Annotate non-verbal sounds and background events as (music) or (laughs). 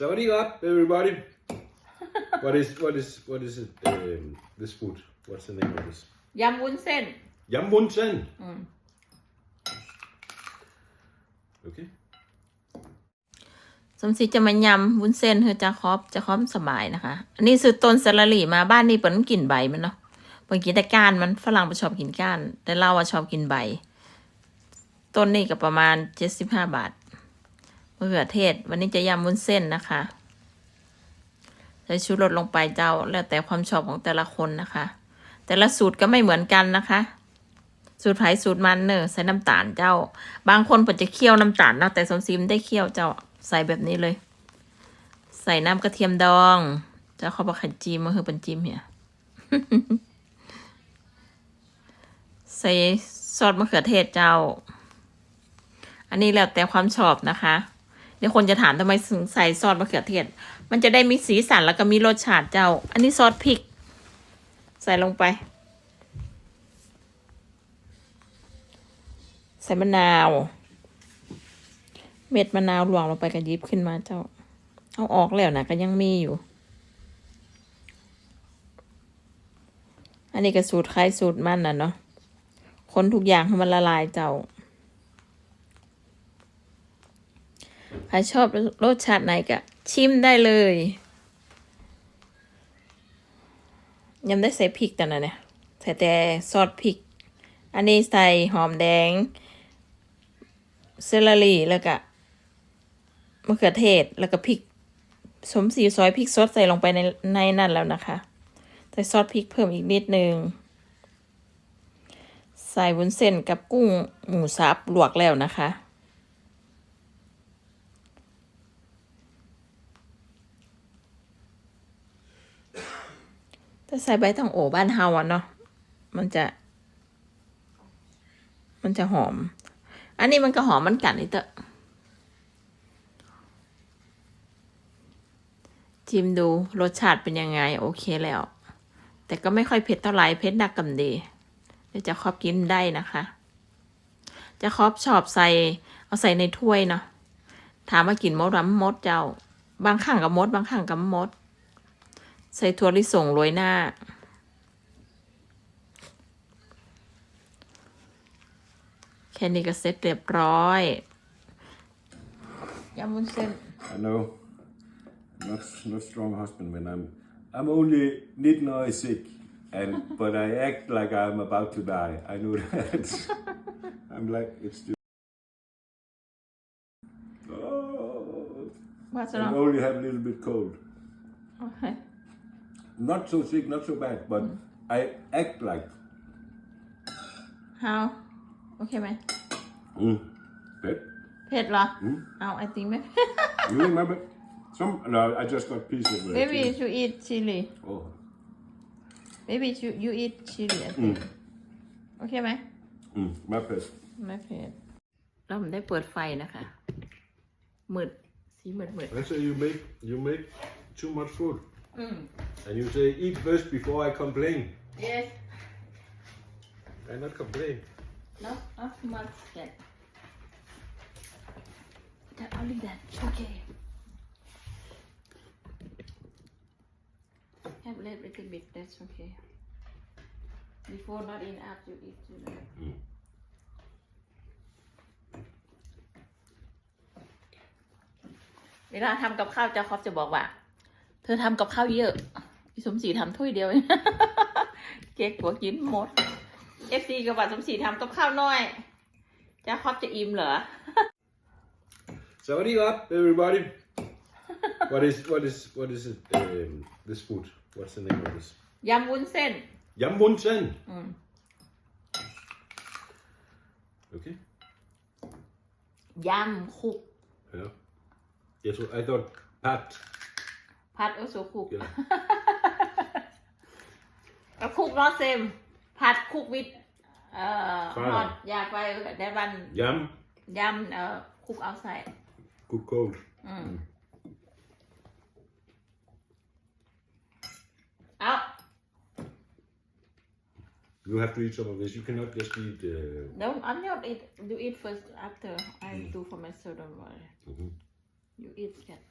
Sawadee up, everybody. what is what is what is it? Um, this food? What's the name of this? ยำวุ้นเส้น Yam bun sen. อืม Okay. สมศรีจะมายำวุ้นเส้นเธอจะครอบจะครอบสบายนะคะ อันนี้ซื้อต้นสลัลี่มาบ้านนี่เปิดกลิ่นใบมันเนาะเปิดกินแต่ก้านมันฝรั่งไปชอบกินก้าน แต่เราอะชอบกินใบ ต้นนี่ก็ประมาณเจ็ดสิบห้าบาท มะเขือเทศ วันนี้จะยำวุ้นเส้นนะคะใส่ชูรสลงไปเจ้าแล้วแต่ความชอบของแต่ละคนนะคะ แต่ละสูตรก็ไม่เหมือนกันนะคะ สูตรไผ่สูตรมันเนอะใส่น้ำตาลเจ้า บางคนเปิดจะเคี่ยวน้ำตาลนะแต่สมศรีมได้เคี่ยวเจ้าใส่แบบนี้เลย ใส่น้ำกระเทียมดอง เจ้าเขาบอกไข่จีมมาคือเป็นจิมเนี่ยใส่ซอสมะเขือเทศเจ้า อันนี้แล้วแต่ความชอบนะคะ เดี๋ยวคนจะถามทำไมถึงใส่ซอสมะเขือเทศ มันจะได้มีสีสันแล้วก็มีรสชาติเจ้า อันนี้ซอสพริก ใส่ลงไป ใส่มะนาว เม็ดมะนาวหลวงลงไปก็ยิบขึ้นมาเจ้า เอาออกแล้วนะก็ยังมีอยู่ อันนี้ก็สูตรใครสูตรมันนะเนาะคนทุกอย่างให้มันละลายเจ้า ใครชอบรสชาติไหนก็ชิมได้เลยยังได้ใส่พริกแต่นะเนี่ยใส่แต่ซอสพริก อันนี้ใส่หอมแดงเซลลารีแล้วก็มะเขือเทศแล้วก็พริกสมสีซอยพริกสดใส่ลงไปในในนั่นแล้วนะคะ ใส่ซอสพริกเพิ่มอีกนิดนึง ใส่วุ้นเส้นกับกุ้งหมูสับลวกแล้วนะคะ ถ้าใส่ใบตองโอบ้านเฮาอะเนาะมันจะ มันจะหอม อันนี้มันก็หอมมันกันนี่เตอะชิมดูรสชาติเป็นยังไง โอเคแล้ว แต่ก็ไม่ค่อยเผ็ดเท่าไหร่เผ็ดนักกำดีเดี๋ยวจะครอบกินได้นะคะ จะครอบชอบใส่ เอาใส่ในถ้วยเนาะถามว่ากินมดรำมดเจ้า บางข้างกับมด บางข้างกับมด ใส่ถั่วลิสงโรยหน้า แค่นี้ก็เสร็จเรียบร้อยยำวุ้นเส้น I know. Not not strong husband when I'm I'm only need now sick and but I act like I'm about to die. I know that. I'm like it's just Oh, What's I wrong? only have a little bit cold. Okay. Not so sick, not so bad, but I act like How โอเคไหม mm, that. เผ็ดเหรอ อืม เอาไอติมไหม You remember? Some no, I just got piece of it. Maybe you eat chili Oh, Maybe you you eat chili I think โอเคไหม mm, my best. ไม่เผ็ดเราไม่ได้เปิดไฟนะคะมืดสีมืดมืด I say you make you make too much food, อืม and you say eat first before I complain. yes I not complain. no not too much yet that only that okay have a little bit that's okay before not in after you eat you know Mm. เวลาทำกับข้าวเจ้าครอบจะบอกว่า เธอทำกับข้าวเยอะพี่สมศรีทำถ้วยเดียว เก๊กหัวกินหมดเอฟซีกับว่าสมศรีทำกับข้าวน้อยเจ้าครอบจะอิ่มเหรอ Sawadee up, everybody. what is what is what is it? Um, this food. What's the name of this? ยำวุ้นเส้น Yam bun sen. อืม Okay. ยำคุก Yeah. Yes, I thought pat. พัดโอโซคุก (laughs) Yeah. ก็คุกนอเซมผัดคุกวิดเอ่อ ใช่ ฮอตอยากไปได้บัน Yam. ยำเอ่อคุกเอาใส่ Cook cold. อืมเอา You have to eat some of this. You cannot just eat. Uh, No, I'm not eat. You eat first after I do for myself. Don't worry. mhm. You eat cat.